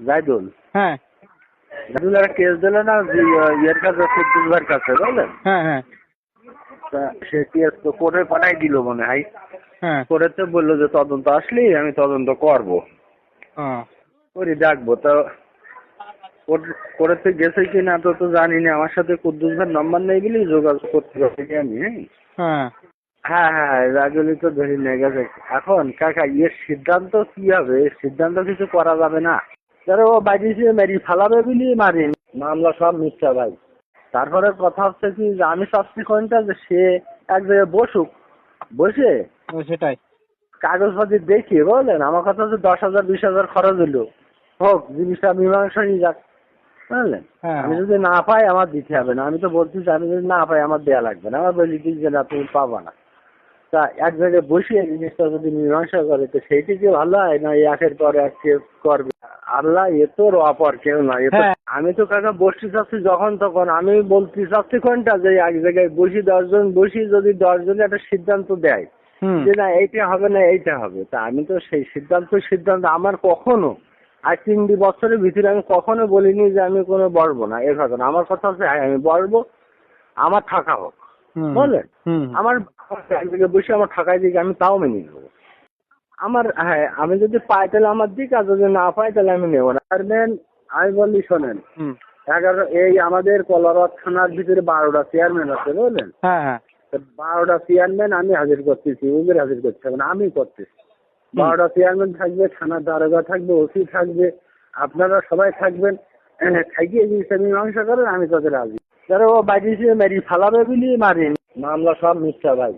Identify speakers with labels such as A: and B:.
A: জাইদুল?
B: হ্যাঁ।
A: জাইদুল একটা কেস দিল না ইয়ের কাছে কাছে বুঝলেন?
B: হ্যাঁ হ্যাঁ।
A: সে কেস তো কোর্টে পাঠাই দিল মনে হয়।
B: হ্যাঁ।
A: কোর্টে তো বলল যে তদন্ত আসলেই আমি তদন্ত করব। করি ডাকবো তো কোর্টে গেছে কি না তো তো জানি না আমার সাথে কুদ্দুস ভাইয়ের নম্বর নেই বলেই যোগাযোগ করতে পারছি আমি হ্যাঁ?
B: হ্যাঁ।
A: হ্যাঁ তো ধরে নিয়ে গেছে। এখন কাকা এর সিদ্ধান্ত কি হবে? সিদ্ধান্ত কিছু করা যাবে না। তাহলে ও বাড়ি সে মেরি ফালাবে বলি মারি। মামলা সব মিথ্যা ভাই। তারপরে কথা হচ্ছে কি যে আমি চাচ্ছি কোনটা যে সে এক জায়গায় বসুক। বসে?
B: সেটাই।
A: কাগজপাতি দেখি বললেন আমার কথা হচ্ছে দশ হাজার বিশ হাজার খরচ হলো। হোক জিনিসটা মীমাংসা নিয়ে যাক। বুঝলেন
B: হ্যাঁ।
A: আমি যদি না পাই আমার দিতে হবে না। আমি তো বলছি যে আমি যদি না পাই আমার দেয়া লাগবে না। আমার বলি কি যে না তুমি পাবা না। তা এক জায়গায় বসিয়ে জিনিসটা যদি মীমাংসা করে তো সেইটি কি ভালো হয়? না একের পর এক করবে? আল্লাহ এ তো অপর কেউ না এ
B: হ্যাঁ।
A: আমি তো কাকা বসতে চাচ্ছি যখন তখন আমি বলতে চাচ্ছি কোনটা? যে এক জায়গায় বসি দশজন বসি যদি দশজনে একটা সিদ্ধান্ত দেয় যে না এইটা হবে না এইটা হবে। তা আমি তো সেই সিদ্ধান্ত সিদ্ধান্ত আমার কখনো আর তিনটি বছরের ভিতরে আমি কখনো বলিনি যে আমি কোনো বসবো না। এর কথা না আমার কথা হচ্ছে হ্যাঁ আমি বসবো আমার থাকা হোক। বুঝলেন আমার এক জায়গায় বসে আমার থাকায় দিকে আমি তাও মেনে নেব আমার হ্যাঁ আমি যদি পাই তাহলে আমার দিক আর যদি না পাই তাহলে আমি নেব না। আর মেন আমি বললি শোনেন এগারো এই আমাদের কলারত থানার ভিতরে বারোটা চেয়ারম্যান আছে বুঝলেন?
B: হ্যাঁ হ্যাঁ।
A: বারোটা চেয়ারম্যান আমি হাজির করতেছি ওদের হাজির করতে হবে না আমি করতেছি। বারোটা চেয়ারম্যান থাকবে থানার দারোগা থাকবে ওসি থাকবে আপনারা সবাই থাকবেন। থাকিয়ে জিনিসটা মীমাংসা করেন আমি তাদের রাজি যারা ও সে মেরি ফালাবে বলি মারি মামলা সব মিথ্যা ভাই।